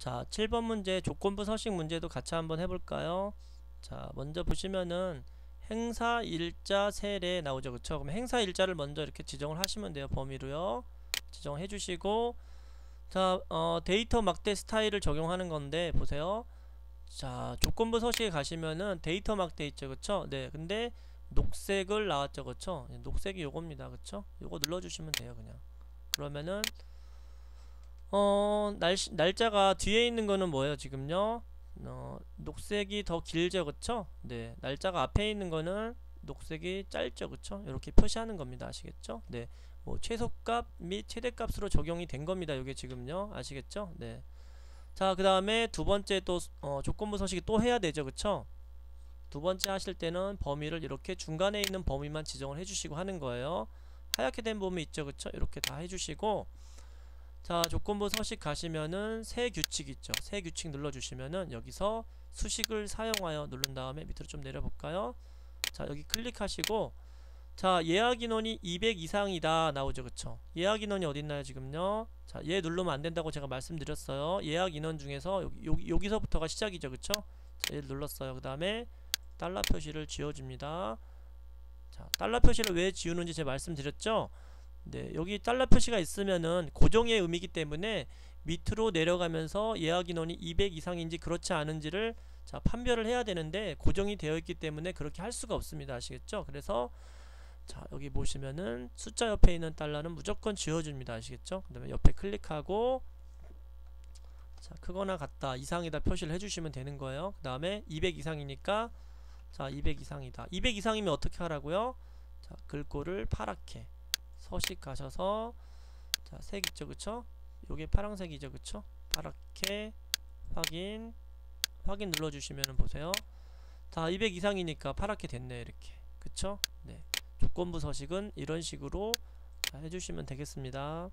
자, 7번 문제 조건부 서식 문제도 같이 한번 해볼까요? 자, 먼저 보시면은 행사 일자 세례 나오죠. 그쵸? 그럼 행사 일자를 먼저 이렇게 지정을 하시면 돼요. 범위로요. 지정해 주시고 자, 어, 데이터 막대 스타일을 적용하는 건데 보세요. 자, 조건부 서식에 가시면은 데이터 막대 있죠. 그쵸? 네. 근데 녹색을 나왔죠. 그쵸? 네, 녹색이 요겁니다. 그쵸? 요거 눌러주시면 돼요. 그냥. 그러면은 어, 날, 날짜가 뒤에 있는 거는 뭐예요, 지금요? 어, 녹색이 더 길죠, 그쵸? 네, 날짜가 앞에 있는 거는 녹색이 짧죠, 그쵸? 이렇게 표시하는 겁니다, 아시겠죠? 네, 뭐 최소값 및 최대값으로 적용이 된 겁니다, 이게 지금요, 아시겠죠? 네. 자, 그 다음에 두 번째 또 어, 조건부 서식이 또 해야 되죠, 그쵸? 두 번째 하실 때는 범위를 이렇게 중간에 있는 범위만 지정을 해주시고 하는 거예요. 하얗게 된 범위 있죠, 그쵸? 이렇게 다 해주시고 자 조건부 서식 가시면은 새 규칙 있죠. 새 규칙 눌러주시면은 여기서 수식을 사용하여 누른 다음에 밑으로 좀 내려볼까요? 자 여기 클릭하시고. 자 예약 인원이 200 이상이다 나오죠. 그쵸? 예약 인원이 어딨나요 지금요? 자얘 누르면 안된다고 제가 말씀드렸어요. 예약 인원 중에서 여기, 여기, 여기서부터가 시작이죠. 그쵸? 자얘 눌렀어요. 그 다음에 달러 표시를 지워줍니다. 자 달러 표시를 왜 지우는지 제가 말씀드렸죠 네, 여기 달러 표시가 있으면은 고정의 의미이기 때문에 밑으로 내려가면서 예약 인원이 200 이상인지 그렇지 않은지를 자 판별을 해야 되는데 고정이 되어 있기 때문에 그렇게 할 수가 없습니다. 아시겠죠? 그래서 자 여기 보시면은 숫자 옆에 있는 달러는 무조건 지워줍니다. 아시겠죠? 그 다음에 옆에 클릭하고 자 크거나 같다 이상이다 표시를 해주시면 되는 거예요. 그 다음에 200 이상이니까 자 200 이상이다. 200 이상이면 어떻게 하라고요? 자 글꼴을 파랗게 서식 가셔서 자, 색 있죠? 그쵸? 요게 파랑색이죠? 그쵸? 파랗게 확인 확인 눌러주시면 보세요. 자 200 이상이니까 파랗게 됐네 이렇게. 그쵸? 네. 조건부 서식은 이런 식으로 해주시면 되겠습니다